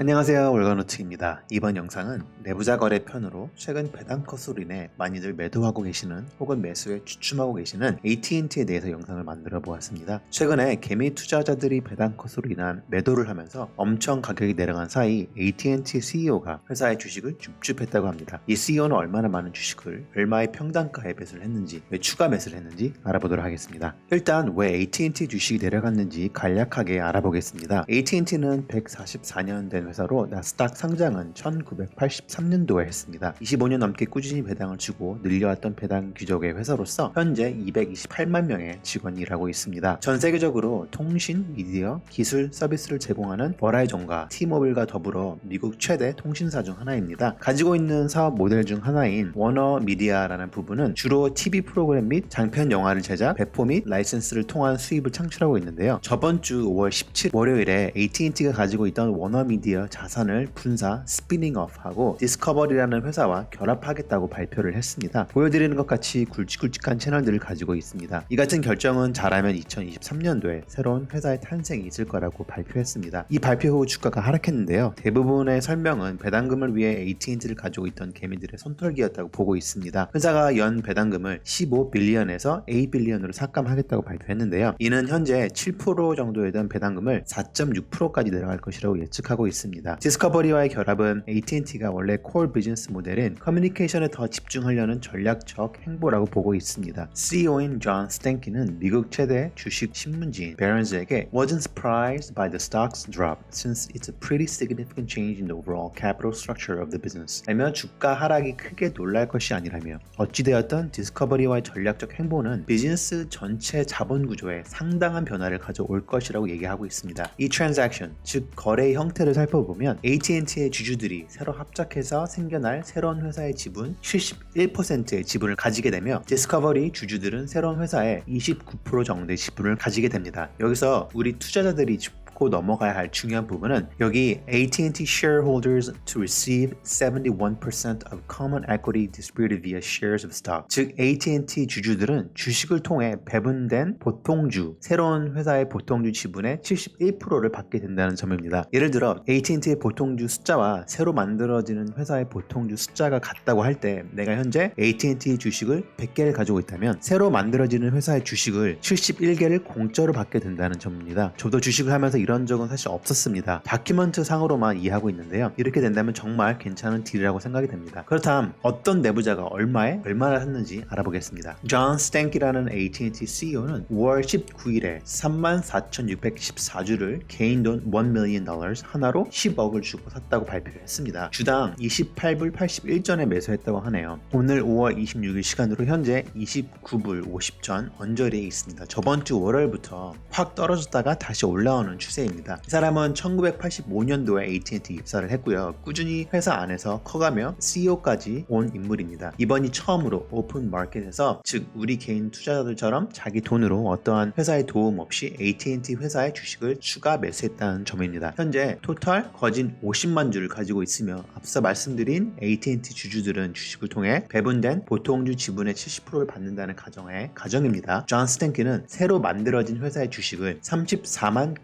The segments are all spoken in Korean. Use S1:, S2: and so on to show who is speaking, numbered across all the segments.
S1: 안녕하세요 월간노트입니다. 이번 영상은 내부자 거래 편으로 최근 배당 컷으로 인해 많이들 매도하고 계시는 혹은 매수에 주춤하고 계시는 AT&T에 대해서 영상을 만들어 보았습니다. 최근에 개미 투자자들이 배당 컷으로 인한 매도를 하면서 엄청 가격이 내려간 사이 AT&T CEO가 회사의 주식을 줍줍했다고 합니다. 이 CEO는 얼마나 많은 주식을 얼마의 평단가에 매수를 했는지 왜 추가 매수를 했는지 알아보도록 하겠습니다. 일단 왜 AT&T 주식이 내려갔는지 간략하게 알아보겠습니다. AT&T는 144년 된 회사로 나스닥 상장은 1983년도에 했습니다. 25년 넘게 꾸준히 배당을 주고 늘려왔던 배당 귀족의 회사로서 현재 228만 명의 직원이 일하고 있습니다. 전 세계적으로 통신, 미디어, 기술, 서비스를 제공하는 버라이존과 티모빌과 더불어 미국 최대 통신사 중 하나입니다. 가지고 있는 사업 모델 중 하나인 워너 미디어라는 부분은 주로 TV 프로그램 및 장편 영화를 제작, 배포 및 라이센스를 통한 수입을 창출하고 있는데요. 저번 주 5월 17일 월요일에 AT&T가 가지고 있던 워너 미디어 자산을 분사, 스피닝업하고 디스커버리라는 회사와 결합하겠다고 발표를 했습니다. 보여드리는 것 같이 굵직굵직한 채널들을 가지고 있습니다. 이 같은 결정은 잘하면 2023년도에 새로운 회사의 탄생이 있을 거라고 발표했습니다. 이 발표 후 주가가 하락했는데요. 대부분의 설명은 배당금을 위해 AT&T를 가지고 있던 개미들의 손털기였다고 보고 있습니다. 회사가 연 배당금을 15빌리언에서 8빌리언으로 삭감하겠다고 발표했는데요. 이는 현재 7% 정도였던 배당금을 4.6%까지 내려갈 것이라고 예측하고 있습니다. 디스커버리와의 결합은 AT&T가 원래 콜 비즈니스 모델인 커뮤니케이션에 더 집중하려는 전략적 행보라고 보고 있습니다. CEO인 존 스탠키는 미국 최대 주식 신문지인 베런즈에게 wasn't surprised by the stock's drop since it's a pretty significant change in the overall capital structure of the business. 라며 주가 하락이 크게 놀랄 것이 아니라며 어찌되었던 디스커버리와의 전략적 행보는 비즈니스 전체 자본 구조에 상당한 변화를 가져올 것이라고 얘기하고 있습니다. 이 트랜잭션, 즉 거래의 형태를 살펴 보면 AT&T의 주주들이 새로 합작해서 생겨날 새로운 회사의 지분 71%의 지분을 가지게 되며 디스커버리 주주들은 새로운 회사의 29% 정도의 지분을 가지게 됩니다. 여기서 우리 투자자들이 짚고 넘어가야 할 중요한 부분은 여기 AT&T shareholders to receive 71% of common equity distributed via shares of stock. 즉 AT&T 주주들은 주식을 통해 배분된 보통주, 새로운 회사의 보통주 지분의 71%를 받게 된다는 점입니다. 예를 들어 AT&T의 보통주 숫자와 새로 만들어지는 회사의 보통주 숫자가 같다고 할 때 내가 현재 AT&T 주식을 100개를 가지고 있다면 새로 만들어지는 회사의 주식을 71개를 공짜로 받게 된다는 점입니다. 저도 주식을 하면서 이런 적은 사실 없었습니다. 다큐멘트 상으로만 이해하고 있는데요. 이렇게 된다면 정말 괜찮은 딜이라고 생각이 됩니다. 그렇다면 어떤 내부자가 얼마에 얼마나 샀는지 알아보겠습니다. 존 스탠키라는 AT&T CEO는 5월 19일에 34,614주를 개인 돈 1 million dollars 하나로 10억을 주고 샀다고 발표했습니다. 주당 28불 81전에 매수했다고 하네요. 오늘 5월 26일 시간으로 현재 29불 50전 언저리에 있습니다. 저번 주 월요일부터 확 떨어졌다가 다시 올라오는 추세 입니다. 이 사람은 1985년도에 AT&T 입사를 했고요. 꾸준히 회사 안에서 커가며 CEO까지 온 인물입니다. 이번이 처음으로 오픈 마켓에서 즉 우리 개인 투자자들처럼 자기 돈으로 어떠한 회사의 도움 없이 AT&T 회사의 주식을 추가 매수했다는 점입니다. 현재 토탈 거진 50만 주를 가지고 있으며 앞서 말씀드린 AT&T 주주들은 주식을 통해 배분된 보통주 지분의 70%를 받는다는 가정의 가정입니다. 존 스탠키는 새로 만들어진 회사의 주식을 34만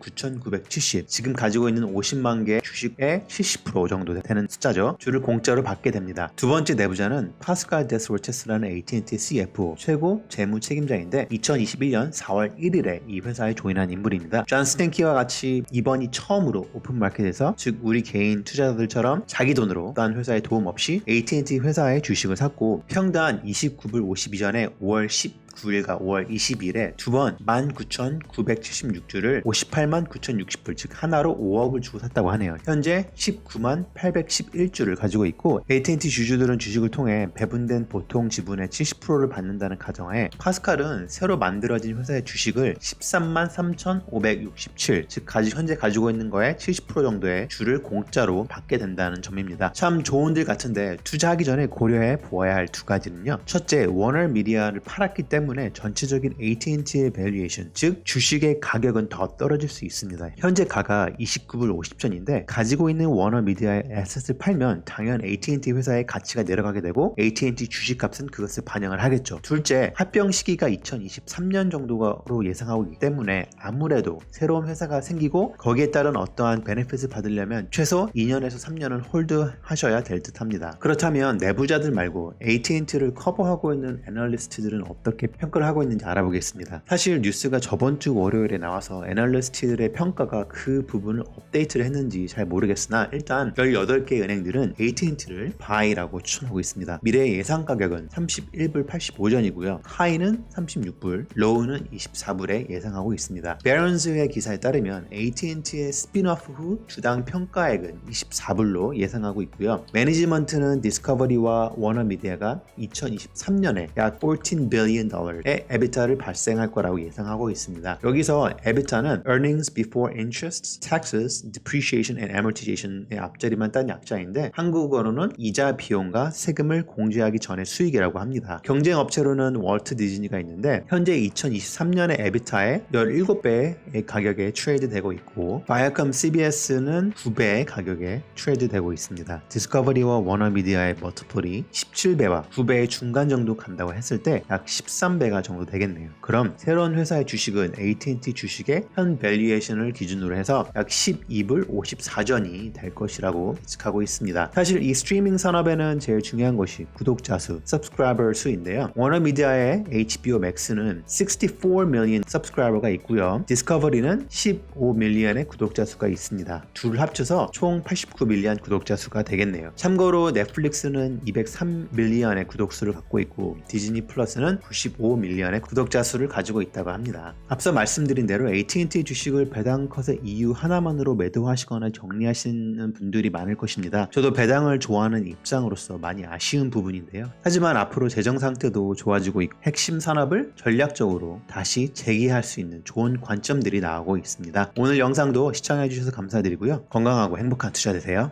S1: 9,970 지금 가지고 있는 50만 개 주식의 70% 정도 되는 숫자죠. 주를 공짜로 받게 됩니다. 두 번째 내부자는 파스칼 데스월체스라는 AT&T CFO 최고 재무 책임자인데 2021년 4월 1일에 이 회사에 조인한 인물입니다. 존 스탠키와 같이 이번이 처음으로 오픈마켓에서 즉 우리 개인 투자자들처럼 자기 돈으로 딴 회사의 도움 없이 AT&T 회사의 주식을 샀고 평단 29불 52전에 5월 10 9일과 5월 20일에 두 번 19,976주를 58만 9,060불 즉 하나로 5억을 주고 샀다고 하네요. 현재 19만 811주를 가지고 있고 AT&T 주주들은 주식을 통해 배분된 보통 지분의 70%를 받는다는 가정하에 파스칼은 새로 만들어진 회사의 주식을 13만 3,567, 즉 현재 가지고 있는 거에 70% 정도의 주를 공짜로 받게 된다는 점입니다. 참 좋은 딜 같은데 투자하기 전에 고려해 보아야 할 두 가지는요. 첫째, 워너 미디어를 팔았기 때문에 때문에 전체적인 AT&T의 밸류에이션, 즉 주식의 가격은 더 떨어질 수 있습니다. 현재 가가 29불 50전인데 가지고 있는 워너 미디어의 에셋을 팔면 당연 AT&T 회사의 가치가 내려가게 되고 AT&T 주식값은 그것을 반영을 하겠죠. 둘째, 합병 시기가 2023년 정도로 예상하고 있기 때문에 아무래도 새로운 회사가 생기고 거기에 따른 어떠한 베네핏을 받으려면 최소 2년에서 3년은 홀드 하셔야 될 듯합니다. 그렇다면 내부자들 말고 AT&T를 커버하고 있는 애널리스트들은 어떻게 평가를 하고 있는지 알아보겠습니다. 사실 뉴스가 저번 주 월요일에 나와서 애널리스트들의 평가가 그 부분을 업데이트를 했는지 잘 모르겠으나 일단 18개 은행들은 AT&T를 buy라고 추천하고 있습니다. 미래의 예상 가격은 31불 85전이고요. 하이는 36불, 로우는 24불에 예상하고 있습니다. 베런즈의 기사에 따르면 AT&T의 스피너프 후 주당 평가액은 24불로 예상하고 있고요. 매니지먼트는 디스커버리와 워너미디어가 2023년에 약 14 billion 의 에비타를 발생할 거라고 예상하고 있습니다. 여기서 에비타는 earnings before interest, taxes, depreciation and amortization의 앞자리만 딴 약자인데 한국어로는 이자 비용과 세금을 공제하기 전의 수익이라고 합니다. 경쟁 업체로는 월트 디즈니가 있는데 현재 2023년에 에비타의 17배의 가격에 트레이드되고 있고 바이오컴 CBS는 9배의 가격에 트레이드되고 있습니다. 디스커버리와 워너미디어의 머트플이 17배와 9배의 중간 정도 간다고 했을 때 약 13 배가 정도 되겠네요. 그럼 새로운 회사의 주식은 AT&T 주식의 현 밸류에이션을 기준으로 해서 약 12불 54전이 될 것이라고 예측하고 있습니다. 사실 이 스트리밍 산업에는 제일 중요한 것이 구독자 수, subscriber 수인데요. 워너미디어의 HBO Max는 64 million subscriber가 있고요. 디스커버리는 15 million의 구독자 수가 있습니다. 둘 합쳐서 총 89 million 구독자 수가 되겠네요. 참고로 넷플릭스는 203 million의 구독수를 갖고 있고 디즈니 플러스는 95 million의 구독자 수를 가지고 있다고 합니다. 앞서 말씀드린 대로 AT&T 주식을 배당 컷의 이유 하나만으로 매도하시거나 정리하시는 분들이 많을 것입니다. 저도 배당을 좋아하는 입장으로서 많이 아쉬운 부분인데요. 하지만 앞으로 재정 상태도 좋아지고 있고 핵심 산업을 전략적으로 다시 재기할 수 있는 좋은 관점들이 나오고 있습니다. 오늘 영상도 시청해주셔서 감사드리고요. 건강하고 행복한 투자 되세요.